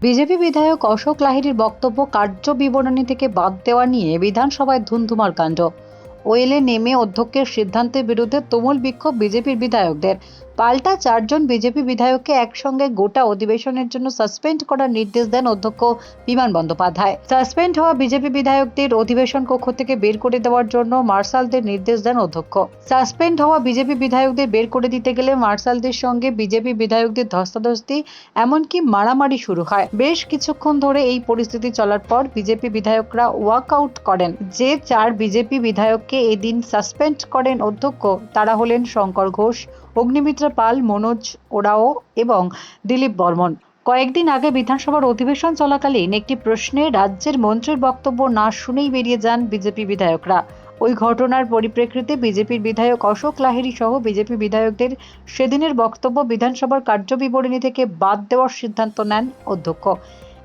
BJP বিধায়ক অশোক লাহিড়ির বক্তব্য কার্য বিবরণী থেকে বাদ দেওয়া নিয়ে বিধানসভায় ধুন্ধুমার কাণ্ড। ওয়েলে নেমে অধ্যক্ষের সিদ্ধান্তের বিরুদ্ধে তুমুল বিক্ষোভ বিজেপির বিধায়কদের। পাল্টা চারজন বিজেপি বিধায়ককে একসঙ্গে গোটা অধিবেশনের জন্য সাসপেন্ড করার নির্দেশ দেন অধ্যক্ষ বিমান বন্দ্যোপাধ্যায়। সাসপেন্ড হওয়া বিজেপি বিধায়কদের অধিবেশন কক্ষ থেকে বের করে দেওয়ার জন্য মার্শালদের নির্দেশ দেন অধ্যক্ষ। সাসপেন্ড হওয়া বিজেপি বিধায়কদের বের করে দিতে গেলে মার্শালদের সঙ্গে বিজেপি বিধায়কদের ধস্তাধস্তি, এমনকি মারামারি শুরু হয়। বেশ কিছুক্ষণ ধরে এই পরিস্থিতি চলার পর বিজেপি বিধায়করা ওয়াক আউট করেন। যে চার বিজেপি বিধায়ককে এদিন সাসপেন্ড করেন অধ্যক্ষ, তারা হলেন শঙ্কর ঘোষ, অগ্নিমিত্রা পাল, মনোজ ওরাও এবং দিলীপ বর্মন। কয়েকদিন আগে বিধানসভার অধিবেশন চলাকালীন একটি প্রশ্নে রাজ্যের মন্ত্রীর বক্তব্য না শুনেই বেরিয়ে যান বিজেপি বিধায়করা। ওই ঘটনার পরিপ্রেক্ষিতে বিজেপির বিধায়ক অশোক লাহিড়ী সহ বিজেপি বিধায়কদের সেদিনের বক্তব্য বিধানসভার কার্যবিবরণী থেকে বাদ দেওয়ার সিদ্ধান্ত নেন অধ্যক্ষ।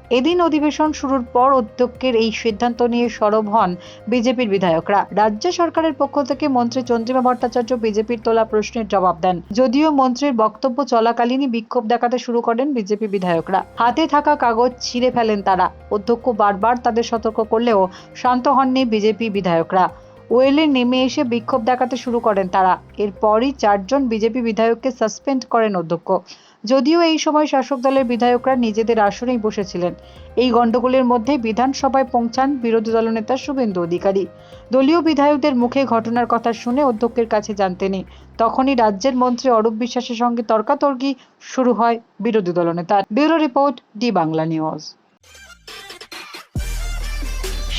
এদিন অধিবেশন শুরুর পর অধ্যক্ষের এই সিদ্ধান্ত নিয়ে সরব হন বিজেপির বিধায়করা। রাজ্য সরকারের পক্ষ থেকে মন্ত্রী চন্দ্রিমা ভট্টাচার্য বিজেপির তোলা প্রশ্নের জবাব দেন। যদিও মন্ত্রীর বক্তব্য চলাকালীনই বিক্ষোভ দেখাতে শুরু করেন বিজেপি বিধায়করা। হাতে থাকা কাগজ ছিঁড়ে ফেলেন তারা। অধ্যক্ষ বারবার তাদের সতর্ক করলেও শান্ত হননি বিজেপি বিধায়করা। ওয়েলে নেমে এসে বিক্ষোভ দেখাতে শুরু করেন তারা। এরপরই চারজন বিজেপি বিধায়ককে সাসপেন্ড করেন অধ্যক্ষ যদিও এই সময় শাসক দলের বিধায়করা নিজেদের আসনেই বসেছিলেন। এই গণ্ডগোলের মধ্যে বিধানসভায় পৌঁছান বিরোধী দলনেতা শুভেন্দু অধিকারী। দলীয় বিধায়কদের মুখে ঘটনার কথা শুনে অধ্যক্ষের কাছে জানতে নেই তখনই রাজ্যের মন্ত্রী অরূপ বিশ্বাসের সঙ্গে তর্কাতর্কি শুরু হয় বিরোধী দলনেতার। Bureau report, D Bangla news.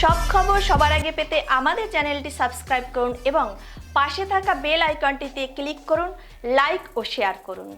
সব খবর সবার আগে পেতে আমাদের চ্যানেলটি সাবস্ক্রাইব করুন এবং পাশে থাকা বেল আইকনটিতে ক্লিক করুন, লাইক ও শেয়ার করুন।